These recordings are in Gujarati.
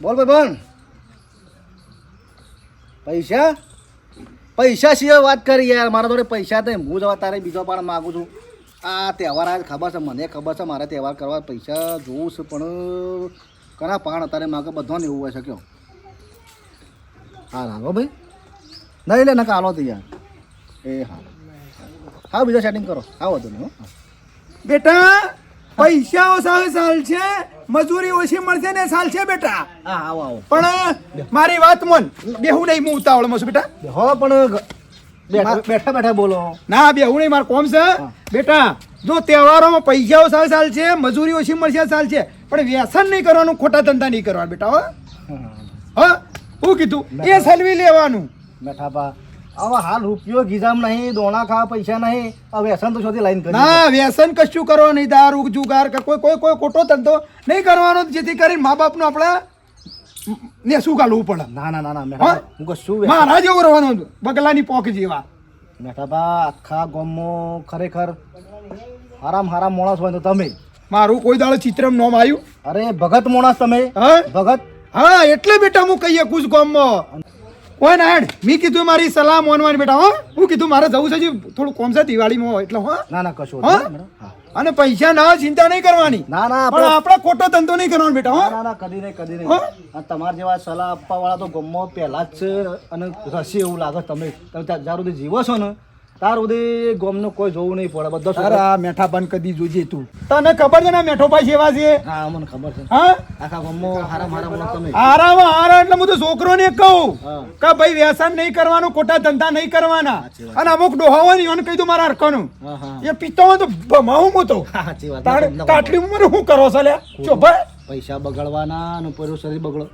બોલ ભાઈ, બોલ. પૈસા? પૈસા સિવાય વાત કરી યાર, મારા જોડે પૈસા નહીં હું જવા તારે બીજો પણ માગું છું. આ તહેવાર આજ ખબર છે, મને ખબર છે, મારે તહેવાર કરવા પૈસા જોઉં છે, પણ કના પાણ અત્યારે માગે બધાને એવું હોય શક્યો કયો. હા હાલો ભાઈ. નહીં, લે નકા હાલો યાર એ હા હા બીજા સેટિંગ કરો. આવો તો નહીં, હો. બેટા! પૈસા ઓછા સાલ છે મજૂરી ઓછી મળશે ને સાલ છે બેટા. આવો આવો. પણ મારી વાત મન. બેહું નહીં હું ઉતાવળમાં છું બેટા. હો પણ બેઠા બેઠા બોલો. ના બેહું નહીં મારે કોમ છે. બેટા જો તહેવારોમાં પૈસા ઓછા સાલ છે મજૂરી ઓછી મળશે સાલ છે પણ વ્યસન નહીં કરવાનું ખોટા ધંધા નહીં કરવાના બેટા હો. હા. હું કીધું એ સલવી લેવાનું. બેઠા પા હવે હાલ રૂપિયો ગીજામ નહીં દોણા ખા પૈસા નહીં. આ વ્યસન તો શોધી લાઈન કરી ના વ્યસન કશું કરો નહીં. દારૂ જુગાર કોઈ કોઈ કોઈ ખોટો ધંધો નહીં કરવાનો. જેથી કરીને મા બાપનું આપણે ને શું ગાલવું પડે? ના ના ના ના મેઠા હું? કહું મારા જેવું રહેવાનું બગલાની પોક જેવા. આખા ગામમાં ખરેખર હારામ હારામ માણસ હોય તો તમે. મારું કોઈ દાડો ચિત્રમ નોમ આવ્યું. અરે ભગત માણસ તમે. હા? ભગત? હા એટલે બેટા હું કહીએ કુશ ગામમાં. ઓય ના મી કીધું મારી સલાહ મોનવાની બેટા હો? હું કીધું મારે જવું છે જી થોડું કોમ છે દિવાળીમાં હોય એટલે હો? ના ના કશું મેડમ. અને પૈસા ના ચિંતા નહીં કરવાની. ના ના પણ આપણે ખોટો ધંધો નહીં કરવાનો બેટા હો? ના ના કદી નહીં કદી નહીં. તમારા જેવા સલાહ આપવા વાળા તો ગમો પહેલા જ છે અને રસી એવું લાગે તમે તમે જારું જીવો છો ને ત્યાર સુધી ગામનું કોઈ જોવું નહીં પડે બધા અરે આ મેઠા બંધ કદી જોજે તું. તને ખબર છે ને મેઠો ભાઈ સેવા છે? હા મને ખબર છે. હા? આખા ગામમાં હારા હારામ માણસ તમે. આરામ હારા એટલે હું તો છોકરોને કહું કે ભાઈ વ્યસન નહીં કરવાનું ખોટા ધંધા નહીં કરવાના. અને અમુક ડોહાવો નહીં ને એને કહી દઉં મારા હરખાનું. હા હા. એ પીતો હોય તો ભમાવું હું તો. તારે કાટલી ઉંમર શું કરો છો ચો ભાઈ. પૈસા બગાડવાના અને પૂરું શરીર બગડો.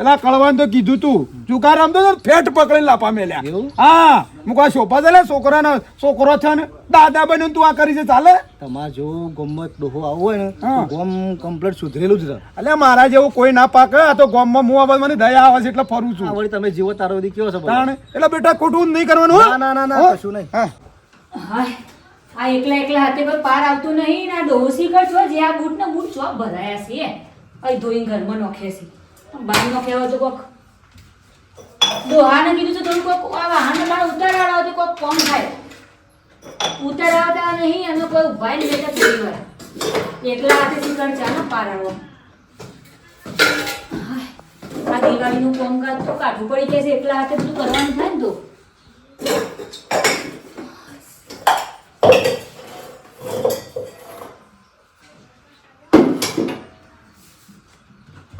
પેલા કળવાન તો કીધું તું. જુગાર આમ તો ફેટ પકડી લાપા મેલ્યા. હા હું મુકા શોભા છે છોકરા છોકરાનો છોકરો છે ને દાદા બન્યો તું આ કરી છે ચાલે? તમારે જો ગમત ડોહો આવો હોય ને ગોમ કમ્પ્લીટ સુધરેલું જ રહે. એટલે મારા જેવું કોઈ ના પાકે આ તો ગામમાં હું આવા મને દયા આવે છે એટલે ફરું છું. વળી તમે જીવો તારો બધી કયો છો કારણ એટલે બેટા ખોટું નહીં કરવાનું ના ના ના ના હો? કશું નહીં. હા. આ એકલા એકલા હાથે કોઈ પાર આવતું નહીં ના ડોસી કર છો જે આ બૂટ ને બૂટ ચોપ ભરાયા છે અહીં ધોઈને ઘરમાં નોખે છે. બહાર નોખ્યા તો કોક દોહાને કીધું છે થોડું કોક આ વાહન મારે ઉતારાડો હોય તો કોક કોમ થાય? ઉતારાવતા નહીં અને કોઈ ઊભા નહીં બેઠા થોડી વાર એકલા હાથે શીખર ચાલો ને હાય, આ દિવાળીનું કામકાજ તો કાઢવું પડી છે એકલા હાથે બધું કરવાનું થાય ને તો.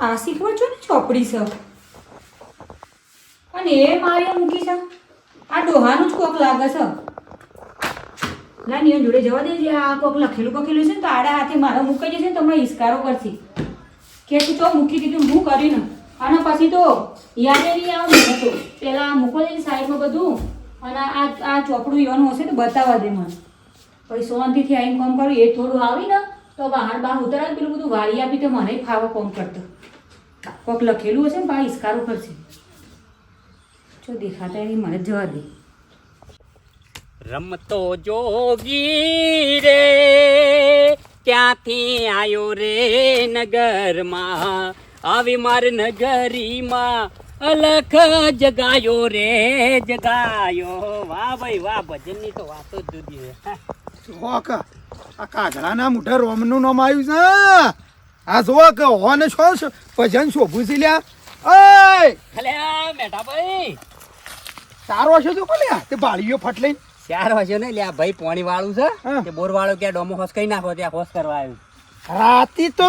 આ શીખવા છો ને ચોપડી છે. અને એ મારી મૂકી છે. આ ડોહાનું જ કોક લાગે છે. લા નિયન જોડે જવા દેજે, આ કોક લખેલું કખેલું છે ને તો આડા હાથે મારા મૂકી જશે તમને ઈસ્કારો કરશે. કે તું તો મૂકી દીધું હું કરીને. અને પછી તો યાદે નહીં આવું મને તો પેલા મૂકો દે સાઈડમાં બધું. અને આ આ ચોપડું એવાનું હશે તો બતાવવા દે મને. પછી શાંતિથી આવીને કોમ કરું, એ થોડું આવીને તો બહાર બહાર ઉતરાય પેલું બધું વાળી આપી તો મને ફાવો કોમ કરતો. કોક લખેલું હશે ને પા ઉપર છે. જો દેખાતા એની મને જવા દે. રમતો જોગી રે ક્યાંથી આવ્યો રે નગરમાં? આવી માર નગરીમાં અલખ જગાયો રે જગાયો. વાહ ભાઈ વાહ ભજનની તો વાતો જ જુદી છે. શોખ આ કાગડાના મોઢા રોમનું નામ આવ્યું છે. આ જો કે હોને છો ભજન શોભું છે લ્યા? ઓય! ખલે મેઠા ભાઈ. તારો છે તો કોલ્યા તે બાળીઓ ફટ લઈને. ચાર વાગ્યો ને લ્યા ભાઈ પોણી વાળું છે. તે બોર વાળું ક્યાં ડોમો હોસ કઈ નાખો ત્યાં હોસ કરવા આવ્યું. રાતી તો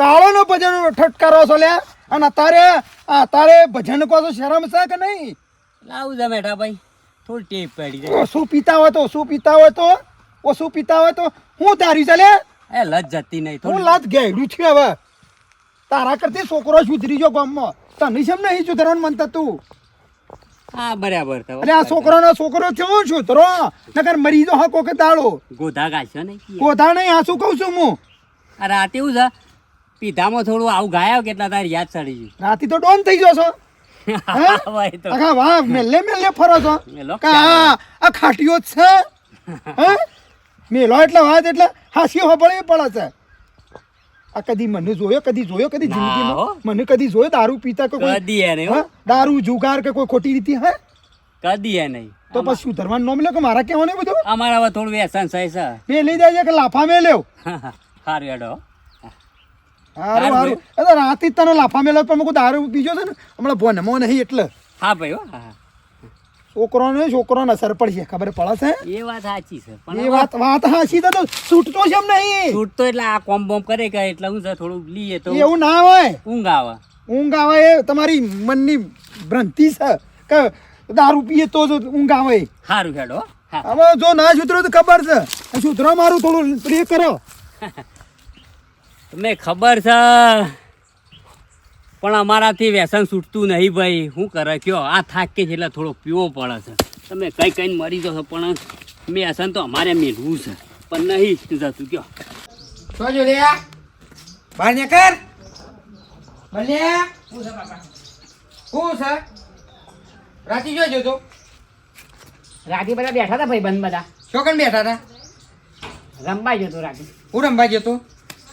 ગાળોનો ભજન ઠટકારો છો લ્યા. અને તારે આ તારે ભજન કહો છો શરમ છે કે નહીં? લાવું છે મેઠા ભાઈ. થોડી ટેપ પડી જાય. શું પીતા હોય તો શું પીતા હોય તો? ઓછું પીતા હોય તો? હું તારી ચાલે એ લજ જતી નહીં હું થોડી લાત ગેડું છે હવે. તારા કરતી છોકરો સુધરી ગયો ગામમાં. તને છે નહીં સુધરવાનું મનતા તું હા બરાબર તો. અરે આ છોકરાનો છોકરો થયો સુધરો? નકર મરી જો હકો કે તાળો ગોધા ગાશો નહીં ગોધા નહીં આ શું કહું છું હું? આ રાતે એવું છે પીધામાં થોડું આવું ગાયા કેટલા તારી યાદ ચડી રાતી તો ડોન થઈ ગયો છો? ગયું આખા વાહ મેલે મેલે ફરો છો. કા આ આ ખાટીઓ છે. હે? મેલો એટલે વાત એટલે હાસી હો પડે છે. આ કદી મને જોયો કદી જોયો કદી. જિંદગીમાં? મને કદી જોયો દારૂ પીતા કે કોઈ કદી નહીં દારૂ જુગાર કે કોઈ ખોટી રીતે હે? કદી એ નહીં. તો પછી શું ધરવાનું નોમ લે કે મારા કહેવાનું બધું? અમારા હવે થોડું વ્યસન થાય છે. મે લઈ જાય કે લાફા મે લેવ હારું એડો હારું હારું. એ તો રાતે તને લાફા મેં લેવ પણ મેં દારૂ પીજો છે ને? હમણાં ભોનમાં નહીં એટલે. હા ભાઈ હા, હા. છોકરોને છોકરોને અસર પડશે ખબર પડે એ વાત સાચી છે પણ એ વાત વાત સાચી તો છૂટતો છે એમ નહીં. છૂટતો એટલે આ કોમ બોમ કરે કે એટલે હું થોડું લઈએ તો એવું ના હોય. ઊંઘ આવે. ઊંઘ આવે એ તમારી મનની ભ્રાંતિ છે કે દારૂ પીએ તો જ ઊંઘ આવે. સારું ખેડો હવે જો ના સુધરો તો ખબર છે. સુધરો મારું થોડું પ્રે કરો. તમને ખબર છે પણ અમારાથી વ્યસન છૂટતું નહીં ભાઈ. શું કરે? કયો? આ થાક કે છે એટલે થોડો પીવો પડે છે. તમે કંઈ કંઈ મરી જશો પણ વ્યસન તો અમારે મેળવું છે. પણ નહીં જતું કયો. શું જો લે બહાર નીકળ. ભલે શું છે રાતી જો તો રાતે બધા બેઠા હતા ભાઈ બંધ? બધા શું બેઠા હતા? રમવા જતો રાતે. હું રમવા જતો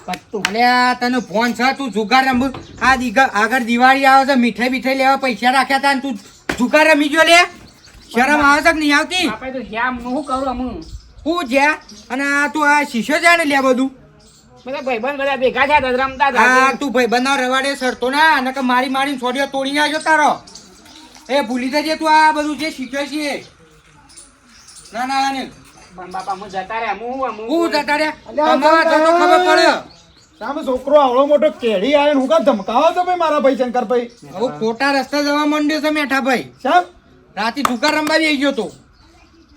અલ્યા તને ફોન છે તું જુગાર રમવું. આ આગળ દિવાળી આવે છે મીઠાઈ બીઠાઈ લેવા પૈસા રાખ્યા તું જુગાર રમી જો લે. શરમ આવે છે નહીં આવતી? આપણે તો જ્યાં હું કરું અમું હું જ્યાં? અને તું આ શીશો છે ને લે બધું? બધા ભાઈ બધા ભેગા થયા રમતા તું ભાઈ બનાવ રવાડે સરતો ના અને કે મારી મારીને છોડીઓ તોડી નાખ્યો તારો. એ ભૂલી જજે તું આ બધું જે શીખ્યો છે. ના ના બાપા હું જતા રહ્યા હું હું જતા રહ્યા? તમારા ખબર પડે. સામે છોકરો આવડો મોટો કેડી આવે ને હું કા ધમકાવો છો ભાઈ મારા ભાઈ શંકર ભાઈ હવે ખોટા રસ્તા જવા માંડ્યો છે મેઠા ભાઈ સાહેબ? રાતે જુગાર રમવા આવી ગયો તો.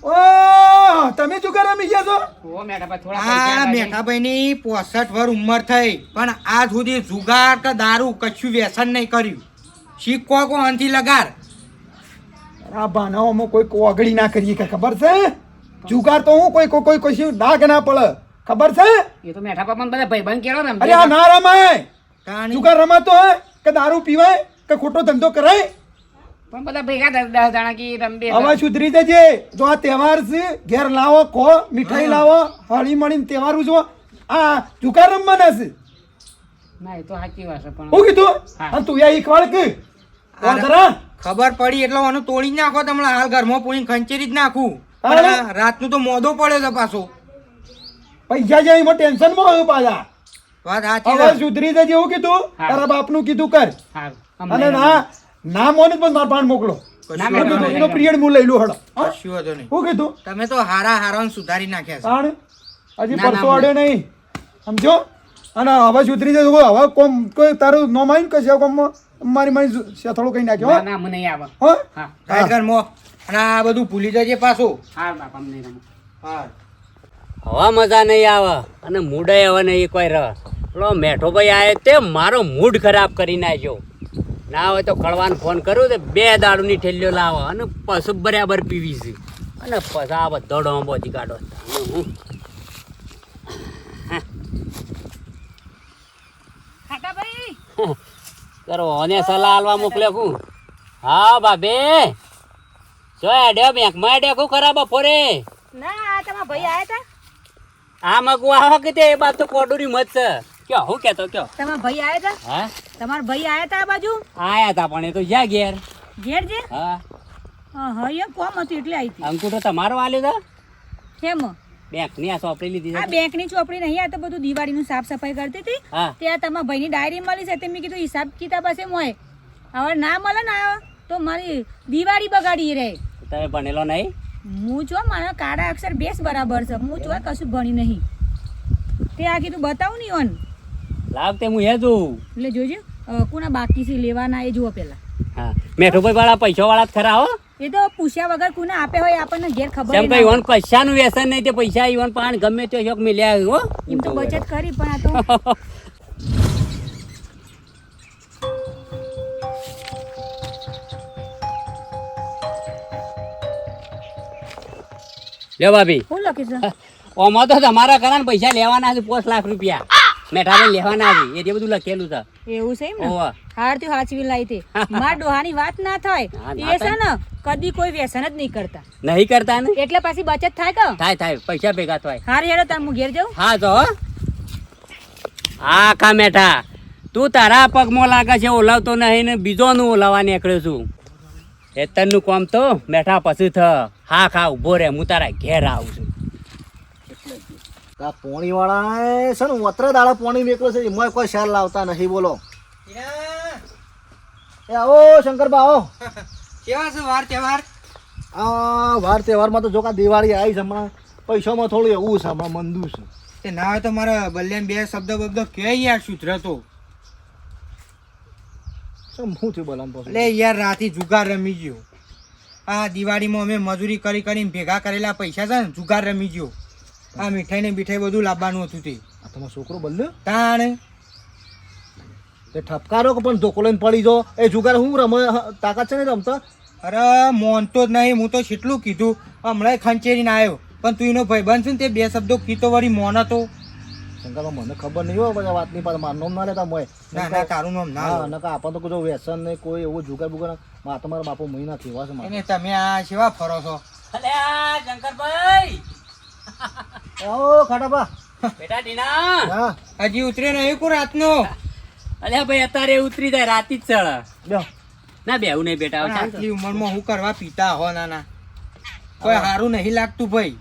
ઓ તમે જુગાર રમી ગયા છો? ઓ મેઠા ભાઈ થોડા આ હતા છે. ની પોસઠ વર ઉંમર થઈ પણ આજ સુધી જુગાર કે દારૂ કશું વ્યસન નહીં કર્યું. શીખવા કો અંથી લગાર? આ બાનાઓમાં કોઈ ઓગળી ના કરીએ કે ખબર છે? જુગાર તો હું કોઈ કોઈ કોઈ કશું ડાઘ ના પડે. ખબર છે? એ તો મેઠા પાપા બધા ભાઈ બંધ કેળો અરે આ ના રમાય. જુગાર રમાતો હે? કે દારૂ પીવાય? કે ખોટો ધંધો કરાય? પણ બધા ભેગા દસ દસ જણા કી રમબે હવે સુધરી જજે. જો આ તહેવાર છે ઘેર લાવો ખો મીઠાઈ લાવો હળી મળીને તહેવાર ઉજવો. આ જુગાર રમવાના છે? ના એ તો સાચી વાત છે પણ હું કીધું? હા. તું યા એક વાળ કે ખબર પડી એટલે આનું તોડી નાખો તમને હાલ ઘરમાં પૂરી ખંચેરી જ નાખું. રાતનું તો મોદો પડ્યો છે પાછો. પૈસા જાય એમાં ટેન્શનમાં આવ્યું પાછા. વાત સાચી હવે છે. સુધરી જજે એવું કીધું? તારા તારા બાપનું કીધું કર. અને ના ના મોને પણ મારા પાન મોકલો. પ્રિયડ ના. એનો પિરિયડ હું લઈ લઉં હડો. વાંધો કીધું? તમે તો હારા હારા સુધારી નાખ્યા છે. હજી ના, ના, પરસો અડ્યો નહીં. સમજો? અને હવે સુધરી જજો હવે કોમ કોઈ તારું નો માઈન કશે કોમ મારી મારી થોડું કઈ નાખ્યો ના મને નહીં આવે. હા? કાંઈ મો અને આ બધું ભૂલી જજે પાછું. હા બાપા અમને હા. હવા મજા નહીં આવે અને મૂડે હવે નહીં કોઈ રસ પેલો મેઠો ભાઈ આવ્યો તે મારો મૂડ ખરાબ કરી નાખ્યો. ના હોય તો કળવાને ફોન કરું તે બે દારૂની ઠેલીઓ લાવો અને પશુ બરાબર પીવી છે. અને પછી આ બધો ડોંબોથી કાઢો. હું કરો અને સલાહ આલવા મોકલ્યો હું હા બાબે જો એડ્યો બેંકમાં એડ્યો કું ખરાબ બપોરે? ના તમારા ભાઈ આવ્યા હતા આ મગવા આવો કે તે એ બાદ તો કોડુરી મત છે. કયો હું કેતો કયો? તમારા ભાઈ આવ્યા હતા હા? તમારા ભાઈ આયા તા આ બાજુ? આયા તા પણ એ તો જ્યાં ઘેર. ઘેર જે હા. હા હા એ કોમ હતું એટલે આવી હતી. અંકુટો તમારો આલ્યો તો? કેમ? બેંકની આ ચોપડી લીધી આ બેંકની ચોપડી નહીં આ તો બધું દિવાળીનું સાફ સફાઈ કરતી હતી. ત્યાં તમારા ભાઈની ડાયરી મળી છે તે મેં કીધું હિસાબ કિતાબ હશે મોય હવે ના મળે ને આ તો મારી દિવાળી બગાડી રહે. તમે ભણેલો નહીં? હું જો મારા કાળા અક્ષર બેસ બરાબર છે. હું જો કશું ભણી નહીં. તે આ કીધું બતાવું નહીં ઓન લાવ તે હું હે જોઉં. એટલે જોજો કોના બાકી છે લેવાના એ જુઓ પેલા હા. મેઠુભાઈ વાળા પૈસા વાળા જ ખરા હો. એ તો પૂછ્યા વગર કોને આપે હોય આપણને ઘેર ખબર ય કઈ ઓન પૈસાનું વ્યસન નહીં તે પૈસા ઈવન પાણ ગમે તે શોખ મિલ્યા હો. એમ તો બચત કરી પણ આ તો લ્યો ભાભી. શું લખ્યું છે ઓમાં તો તમારા કરા પૈસા લેવાના છે પાંચ લાખ રૂપિયા. મેઠાભાઈ લેવાના છે. એ બધું લખેલું છે. એવું છે એમ ને? ઓવા. હારથી હાચવી લાવી તે માર ડોહાની વાત ના થાય. એ છે ને કદી કોઈ વ્યસન જ નહીં કરતા. નહીં કરતા ને? એટલે પાછી બચત થાય કે? થાય થાય. પૈસા ભેગા થાય. હાર હેડો તાર હું ઘેર જાઉં. હા તો હા કા મેઠા. તું તારા પગમાં લાગે છે ઓલાવતો નહીં ને બીજોનું ઓલાવા નીકળ્યો છું. હેતરનું કામ તો મેઠા પછી થ. હા ખા ઊભો રે હું તારા ઘેર આવું છું. આ પોણી વાળા છે ને વતરે દાડા પોણી મેકલો છે એમાં કોઈ શાલ લાવતા નથી બોલો. એ આવો શંકરબા આવો. કેવા છે વાર તહેવાર? આ વાર તહેવારમાં તો જો કા દિવાળી આવી છે હમણાં પૈસામાં થોડું એવું છે હમણાં મંદુ છે. તે ના હોય તો મારા બલ્યાન બે શબ્દ બબ્દ કહે યાર સુધરે તો શું હું થયું બોલામ એટલે યાર રાતે જુગાર રમી ગયો. આ દિવાળીમાં અમે મજૂરી કરી કરીને ભેગા કરેલા પૈસા છે ને જુગાર રમી ગયો. આ મીઠાઈ ને મીઠાઈ બધું લાવવાનું હતું તે. આ તમારો છોકરો બદલ્યો તાણ. તે ઠપકારો કે પણ ધોકો લઈને પડી જો એ જુગાર હું રમ? તાકાત છે ને રમતા અરે મોનતો જ નહીં હું તો છેટલું કીધું. હમણાં ખંચેરીને આવ્યો પણ તું એનો ભાઈબંધ છે ને તે બે શબ્દો કીધો વળી મોન હતો. શંકરબા મને ખબર નહીં હોય બધા વાતની પાસે મારું નામ ના લેતા મોય ના ના તારું નામ ના હા નકા આપણ તો કોઈ વ્યસન નહીં કોઈ એવું જુગાર બુગાર મા તમારા બાપુ મહિના થેવા છે મારે તમે આ સેવા ફરો છો? અલ્યા શંકરભાઈ! ઓ ખાટાબા બેટા ટીના! હા. હજી ઉતરે નહીં કો રાતનો? અલ્યા ભાઈ અત્યારે ઉતરી જાય રાતી જ ચડ. ના બેવું નહીં બેટા આટલી ઉંમરમાં હું કરવા પીતા હો નાના? કોઈ સારું નહીં લાગતું ભાઈ.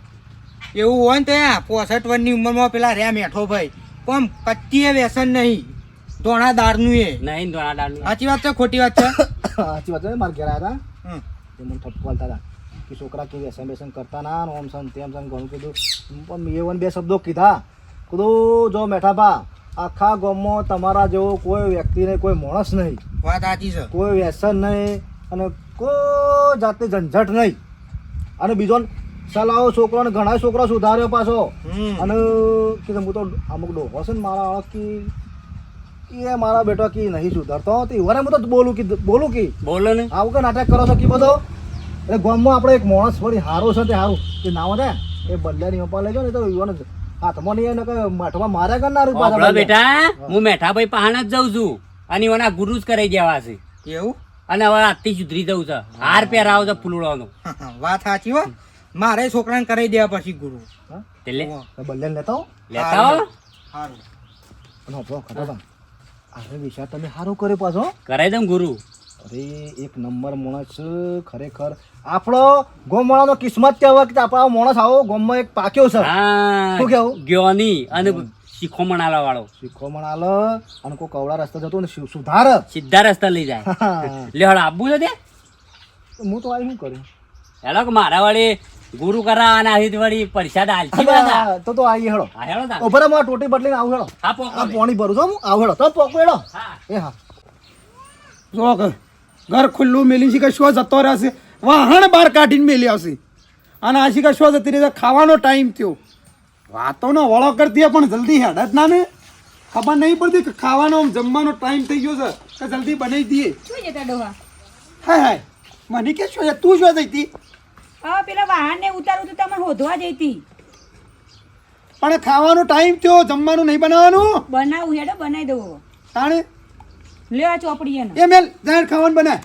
એવું હોય ને તો આ પોસઠ વર્ષની ઉંમરમાં પેલા રહ્યા મેઠો ભાઈ. પણ કચ્ચી વ્યસન નહીં. ધોણા દાળનું એ. નહીં ધોણા દાળનું સાચી વાત છે ખોટી વાત છે? સાચી વાત છે મારા ઘેર આવ્યા. હતા એ મને ઠપકો હતા કે છોકરા કે વ્યસન બેસન કરતા ના ઓમ સન તેમ સન ઘણું કીધું. પણ મેં એવન બે શબ્દો કીધા. કીધું જો મેઠાભા આખા ગામમાં તમારા જેવો કોઈ વ્યક્તિ નહીં કોઈ માણસ નહીં. વાત સાચી છે. કોઈ વ્યસન નહીં અને કોઈ જાતે ઝંઝટ નહીં. અને બીજો સલાહો છોકરાને ઘણા છોકરા સુધાર્યો પાછો. અને કીધું હું તો અમુક ડોહો છે ને મારા વાળા કે એ મારા બેટો કે નહીં સુધારતો. તે વરે હું તો બોલું કે બોલું કે? બોલે ને. આવું કે નાટક કરો છો કે બધો? એટલે ગામમાં આપણે એક માણસ વળી હારો છે તે હારું. કે ના વધે એ બદલાની ઉપર લેજો ને તો યુવાન હાથમાં નહીં એને કે મઠમાં માર્યા કરનારું પાછા. બેટા હું. મેઠાભાઈ પહાણ જ જઉં છું. અને એના ગુરુ જ કરી જવા છે. એવું? અને હવે આજથી સુધરી જવું છે. હાર પહેરાવો છે ફૂલડોનો વાત સાચી હો. મારે છોકરાને કરાવી દેવા પછી ગુરુ. બલ્લે લેતા લેતા સારું ખટાબા. આનો વિચાર તમે સારું કર્યો પાછો કરાવી દઉં ગુરુ. અરે એક નંબર માણસ ખરેખર. આપણો ગોમવાળાનો કિસ્મત કહેવાય કે આપણો માણસ આવો ગોમમાં એક પાક્યો છે. હા શું કેવું? જ્ઞાની અને શીખો મણાલા વાળો શીખો મણાલો અને કોઈ કવડા રસ્તા જતો ને સુધાર. સીધા રસ્તા લઈ જાય. લે હળ આબુ છે તે? હું તો આવી શું કર્યું હેલો કે મારા વળી ગુરુ કરાવવાના આવી વળી પરિષદ હાલતી બધા તો તો આઈ હેડો આ હેલો તા. ઊભા માં ટોટી બદલીને આવું હેડો હા પોકો આ પાણી ભરું છું હું આવું હેડો તો પોકો હેડો હા. એ હા. જો ઘર ઘર ખુલ્લું મેલી છે કે શું જતો રહેશે? વાહણ બહાર કાઢીને મેલી આવશે. અને આ શીખા શું જતી રહેશે ખાવાનો ટાઈમ થયો. વાતોનો વળો કરતી પણ જલ્દી હેડ જ ના ને. ખબર નહીં પડતી કે ખાવાનો જમવાનો ટાઈમ થઈ ગયો છે કે જલ્દી બનાવી દઈએ. હા હા હાય હાય. મને કે શું છે? તું શું જઈતી હા પેલા વાહનને ઉતારું તો તમને હોધવા જઈતી. પણ ખાવાનો ટાઈમ થયો જમવાનું નહીં બનાવવાનું? બનાવું હેડો બનાવી દઉં તાણે? લે આ ચોપડી એને એ મેલ જાહેર ખાવાનું બનાય.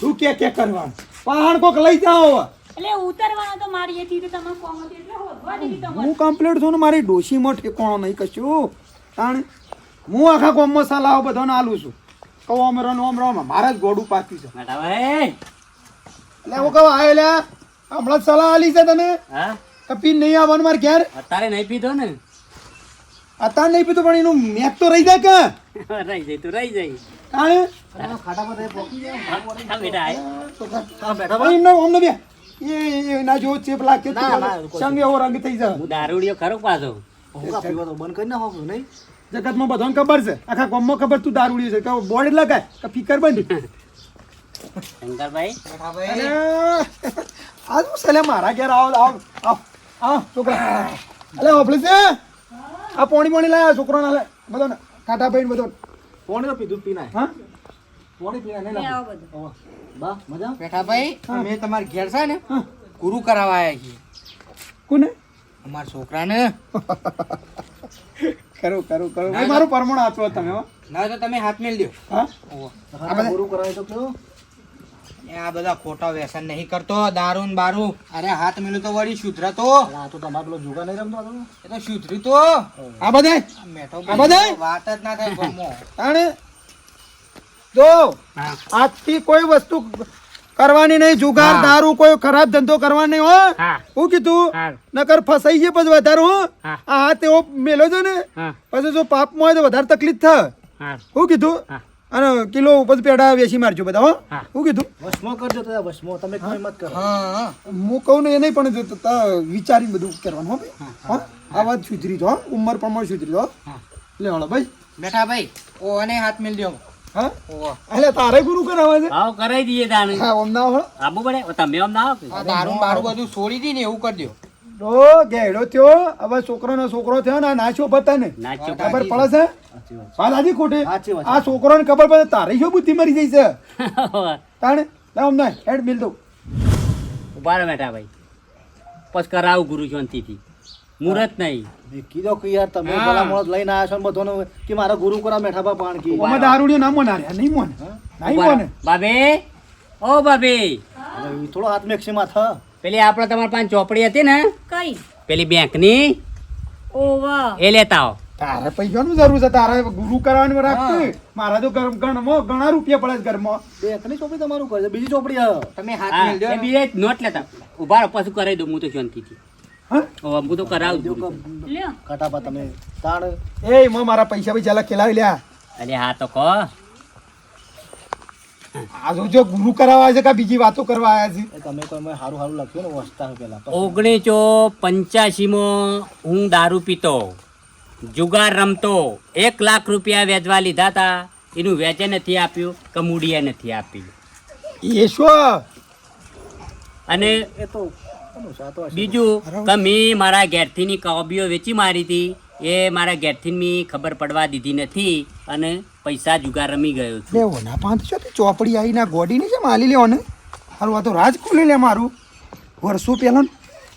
તું કે કે કરવાનું? પહાણ કોક લઈ જાઓ એટલે ઉતરવાનો તો મારી હતી તો તમે કોમો એટલે હોધવા દીધી તમને હું કમ્પ્લીટ છું ને મારી ડોશીમાં ઠેકોણો નહીં કશું. તાણે? હું આખા ગામમાં સલાહ બધાને આલું છું. કહો અમરો નો અમરો રમ મારા જ ગોડું પાકી છે. એટલે હું કહું આયો લે. હમણાં સલાહ આલી છે તને. હા? કે નહીં આવવાનું મારે ઘેર. અત્યારે નહીં પીધો ને? અત્યારે નહીં પીતું પણ એનું મેચ તો રહી જાય કે? રહી જાય તું રહી જાય. તાણે? ખાટામાં તો પોકી જાય. બેટા આય. હા, બેઠા પણ એમનો અમને બે. એ એ એના ચેપ લાગ્યો ના, ના, તો સંગ એવો રંગ થઈ જાય. હું દારૂડિયો ખરો પાછો. હું કા પીવો તો બંધ કરી નાખો નહીં? જગતમાં બધાને ખબર છે. આખા ગામમાં ખબર તું દારૂડી છે. કે બોર્ડ લગાય કે ફિકર બંધ. શંકરભાઈ? અરે આ શું મારા ઘેર આવો આવો આવો આવો છોકરા. અલે ઓફલે આ પોણી પોણી લાયા છોકરાને લે બધો કાંટા ભાઈ બધો પોણી તો પીધું પીના હા? પોણી પીનાય નહીં લે લાગતું. આવો બધું. ઓવા. બા મજા? બેઠા ભાઈ મેં તમાર ઘેર છે ને ગુરુ કરાવવા આવ્યા છીએ. કોને? અમારા છોકરાને. કરું કરું કરું મારું પરમણ આચવો તમે હો. ના તો તમે હાથ મેળ દો હા? ગુરુ કરાય તો આ બધા ખોટા વ્યસન નહીં કરતો દારૂ ને બારૂ. અરે હાથ મેલું તો વળી સુધરા તો. આ તો તમારે પેલો જોગા નહીં રમતો એ તો સુધરી તો. આ બધે આ વાત જ ના થાય ગામમાં. તાણે? જો આજથી કોઈ વસ્તુ કરવાની નહીં. જુગાર દારૂ કોઈ ખરાબ ધંધો કરવાનો નહીં હો. હા. હું કીધું નકર ફસાઈ જાય પછી વધારે હો. હા. આ હાથ એવો મેલો છે ને પછી જો પાપમાં હોય તો વધારે તકલીફ થાય. હા. હું કીધું હા. અને કિલો પછી પેડા વેચી મારજો બધા હો. હા. કીધું? વશમાં કરજો તો વશમાં તમે કોઈ મત કરો. હા હા કહું ને એ નહીં પણ જો ત- ત- વિચારી બધું કરવાનું હો ભાઈ. હા આ વાત સુધરી જો હો? ઉંમર પ્રમાણે સુધરી જો લે હળો ભાઈ. બેઠા ભાઈ ઓ અને હાથ મેલ દો હા? એટલે તારે ગુરુ કરાવે છે? આવો કરાઈ દઈએ તાને હા ઓમ ના હો. આબુ પડે તમે ઓમ ના આવો દારૂ ને બધું છોડી દી ને એવું કરી દો તો ગેડો થયો. હવે છોકરાનો છોકરો થયો ને નાચ્યો નાચો પતા ને. ખબર પડે છે? વાત આજી ખોટી. આ છોકરોને ખબર પડે તારી શું બુદ્ધિ મરી જઈ છે? તાણે લાવ અમને હેડ મિલ દઉં. ઊભા રહે બેટા ભાઈ. પછી કરાવું ગુરુ શાંતિથી. મુરત નહીં. કીધો કે યાર તમે બોલા મોત લઈને આવ્યા છો ને કે મારા ગુરુ કરા મેઠા બા પાણ કી? ઓમાં દારૂડિયો ના મોના રે નહીં મોને નહીં મોને બાબે ઓ બાબે થોડો હાથ મેક્સીમાં થ. પેલી આપણે તમારી પાસે ચોપડી હતી ને? કઈ? પેલી બેંકની? ઓવા. એ લેતા આવો. તારે પૈસાનું જરૂર છે તારે ગુરુ કરાવવાનું રાખતી મારા તો ઘર ઘરમાં ઘણા રૂપિયા પડે છે ઘરમાં. એકની ચોપડી તમારું કરે બીજી ચોપડી આવે તમે હાથ હા, મેલ દો એ બીજે નોટ લેતા. ઊભા રહો પછી કરાવી દઉં હું તો શાંતિથી. હા? હું તો કરાવું કાટાપા તમે તાણ. એ મારા પૈસા પૈસા લખેલા ખેલાવી લ્યા. અરે હા તો કહો. આ જો ગુરુ કરાવવા છે કે બીજી વાતો કરવા આવ્યા છે? તમે કોઈ મેં સારું સારું લખ્યું ને વસતા પેલા. ઓગણીસો પંચ્યાસીમાં હું દારૂ પીતો જુગાર રમતો એક લાખ રૂપિયા વેચવા લીધા હતા એનું વેચે નથી આપ્યું કે મૂડીએ નથી આપી. એ શું? અને એ તો. બીજું કે મેં મારા ઘેરથીની કોબીઓ વેચી મારી હતી એ મારા ઘેરથી મેં ખબર પડવા દીધી નથી. અને પૈસા જુગાર રમી ગયો છું. લે ઓના પાંચ છો તે ચોપડી આવી ના ગોડી ની છે માલી લેવાને હારું આ તો રાજ ખોલી લે મારું. વર્ષો પહેલા.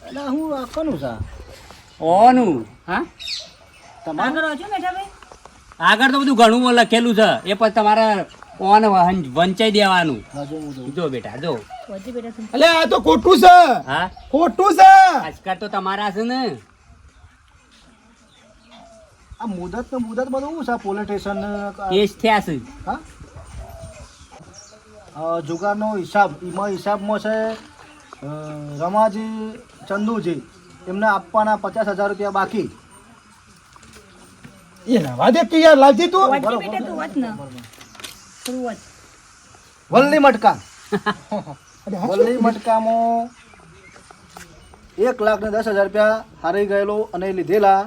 એટલે હું આખોનું સા છે? ઓનું. હા? તમારે આગળ વાંચો ભાઈ આગળ તો બધું ઘણું લખેલું છે. એ પછી તમારે ઓન વહન- વંચાઈ દેવાનું. જો બેટા જો. અલે આ તો ખોટું છે. હા? ખોટું છે. આજકાલ તો તમારા છે ને. આ મુદત ને મુદત બધું શું છે? પોલીસ સ્ટેશન કેસ થયા છે. હા? જુગારનો હિસાબ એમાં હિસાબમાં છે રમાજી ચંદુજી એમને આપવાના પચાસ હજાર રૂપિયા બાકી. એ રવા દે કે યાર લાલજી તું. વાંચી બેઠા તું વાંચ ને થોડું વાંચ વલ્લી મટકા વલ્લી મટકામાં એક લાખ ને દસ હજાર રૂપિયા હારી ગયેલો અને લીધેલા.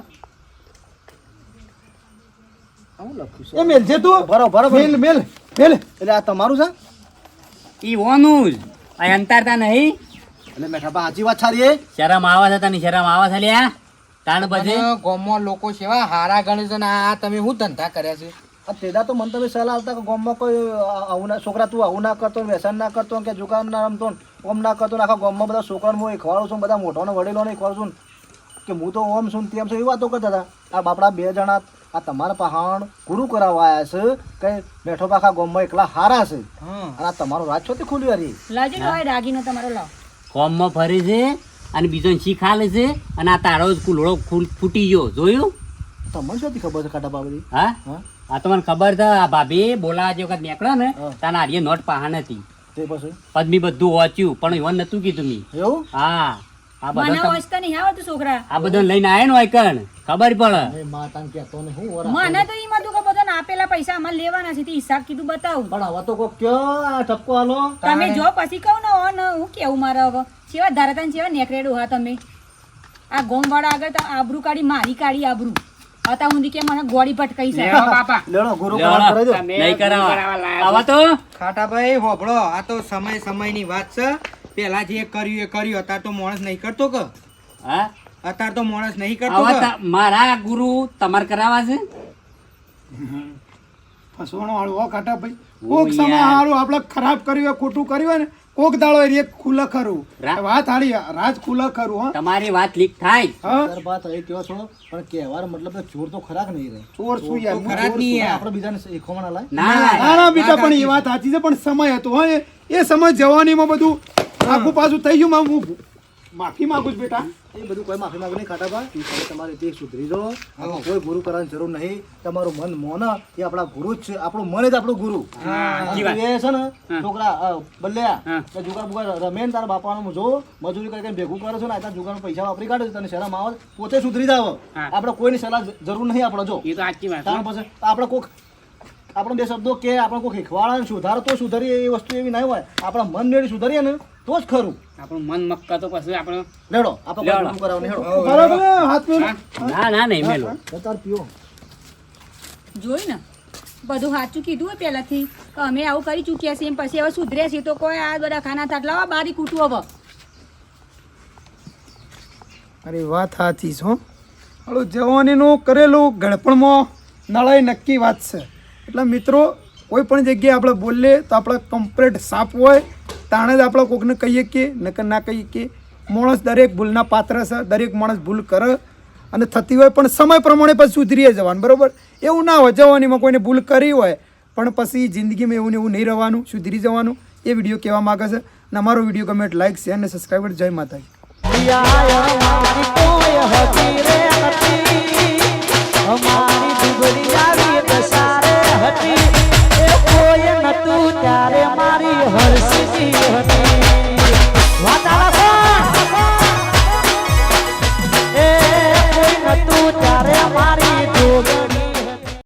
એ મેલ છે તું? ભરો ભરો. મેલ મેલ મેલ. એટલે આ તમારું છે? ઈ ઓનું જ. આ અંતારતા નહીં. એટલે મેઠા બા આજી વાત સારી એ શરમ આવે છે તને શરમ આવે છે લ્યા? તાણ પછી? ગામમાં લોકો સેવા હારા ગણે છે ને આ તમે શું ધંધા કર્યા છે? આ તેદા તો મને તમે સલાહ આવતા કે ગામમાં કોઈ આવું ના છોકરા તું આવું ના કરતો વ્યસન ના કરતો કે જુકામ ના રમતો ઓમ ના કરતો ને આખા ગામમાં બધા છોકરાને હું ખવાડું છું બધા મોટાને વડીલોને ખવાડું છું કે હું તો ઓમ છું તેમ છું એ વાતો કરતા હતા. આ બાપડા બે જણા આ તમારા પહાણ ગુરુ કરાવવા આવ્યા છે કે બેઠો પાખા ગોમમાં એકલા હારા છે. અને આ તમારો રાજ છો તે ખુલ્યું હરી લાવજો ને હવે દાગીનો તમારો લાવ. ગોમમાં ફરે છે અને બીજો શીખ ખાલે છે અને આ તારો જ કુલડો ફૂટી ગયો. જોયું? તમને શું ખબર છે કાટા બાબરી? હા? આ તો મને ખબર છે આ ભાભી બોલા જે વખત નીકળ્યો ને હા. તાના નોટ પહાણ નથી તે પછી? પદ્મી બધું વાંચ્યું પણ એવું નતું કીધું મેં. એવું? હા. આ મને બધા વાંચતા નહીં આવડતું છોકરા. આ બધું લઈને આયા ને હોય ખબર પડે. માતાને કહેતો ને હું વરા મને તો એમાં તું કે બધાને આપેલા પૈસા અમારે લેવાના છે તે હિસાબ કીધું બતાવું. પણ હવે તો કોઈ કયો આ ઠપકો હાલો? તમે જો પછી કહું ને ઓન હું કેવું મારે હવે? સેવા ધારતા સેવા નેકરેડું હા તમે. આ ગોમવાળા આગળ તો આબરૂ કાઢી મારી કાઢી આબરૂ. હતા હું કે મને ગોળી પટકાઈ છે. બાપા. લેણો ગુરુ લેવડો. દો નહીં કરાવવા. કરાવવા આવા તો? ખાટાભાઈ હોભળો. આ તો સમય સમયની વાત છે. પેલા જે કર્યું એ કર્યું અત્યારે તો માણસ નહીં કરતો કે. હા? અત્યારે તો માણસ નહીં કરતો કે. મારા ગુરુ તમારે કરાવા છે? ફસવાનો વાળું ઓ કાટા ભાઈ. કોક સમય. હારું આપણે ખરાબ કર્યું હોય ખોટું કર્યું હોય ને કોક દાડો એ ખુલ્લા ખરું વાત હારી રાજ ખુલ્લા ખરું હા. તમારી વાત લીક થાય. હા? વાત એ કહો છો પણ કહેવાનો મતલબ ચોર તો ખરાક નહીં રહે. ચોર શું યાર ખરાક નહીં યાર. આપણે બીજાને શીખવાના લાય ના ના ના બેટા પણ એ વાત સાચી છે પણ સમય હતો હા એ- એ સમય જવાનીમાં બધું આખું પાછું થઈ ગયું માં હું માફી માંગુ છું બેટા. એ બધું કોઈ માફી માંગુ નહીં ખાતા તમે તમારી રીતે સુધરી જો આમાં કોઈ ગુરુ કરવાની જરૂર નહીં. તમારું મન મોન એ આપણા ગુરુ જ છે. આપણું મન જ આપણું ગુરુ. એ છે ને છોકરા બલ્યા. તો જુગાર બુગાર રમે ને તારા બાપાનું જો મજૂરી કરીને ભેગું કરે છે ને આ જુગાર પૈસા વાપરી કાઢે છે તને શરમ આવે પોતે સુધરી જાવ. આપણે કોઈની સલાહ જરૂર નહીં આપણે જો. એ તો આખી વાત. કારણ પછી આપણે કોક આપણે બે શબ્દો કે આપણે કોઈ શીખવાડે સુધારો તો સુધરીએ એ વસ્તુ એવી ના હોય. આપણા મન મેળી સુધારીએ ને તો જ ખરું. આપણું મન મક્કા તો પછી આપણે લેડો આપણે કોઈ કરાવને હેડો બરાબર હાથ મેળો. ના ના નહીં મેલો. તાર પીઓ. જોઈ ને? બધું સાચું કીધું હોય પહેલાથી. કે અમે આવું કરી ચૂક્યા છીએ એમ પછી હવે સુધરે છીએ. તો કોઈ આ બધા ખાના થાટલા બારી કૂટું હવે. અરે વાત સાચી છો હળો જવાનીનું કરેલું ગળપણમાં નળાઈ નક્કી વાત છે. એટલે મિત્રો કોઈ પણ જગ્યાએ આપણે બોલીએ તો આપણે કમ્પ્લેટ સાફ હોય. તાણે જ આપણે કોકને કહીએ કે, નકર ના કહીએ કે, માણસ દરેક ભૂલના પાત્ર છે, દરેક માણસ ભૂલ કરે અને થતી હોય પણ સમય પ્રમાણે પછી સુધરીએ જવાનું, બરાબર? એવું ના હોય, જવાનીમાં કોઈને ભૂલ કરી હોય, પણ પછી જિંદગીમાં એવું ને એવું નહીં રહેવાનું, સુધરી જવાનું, એ વીડિયો કહેવા માગે છે. અને અમારો વીડિયો ગમે લાઈક શેર અને સબસ્ક્રાઈબર જય માતાજી. કોઈ નતું ત્યારે મારી હર્ષી હતી.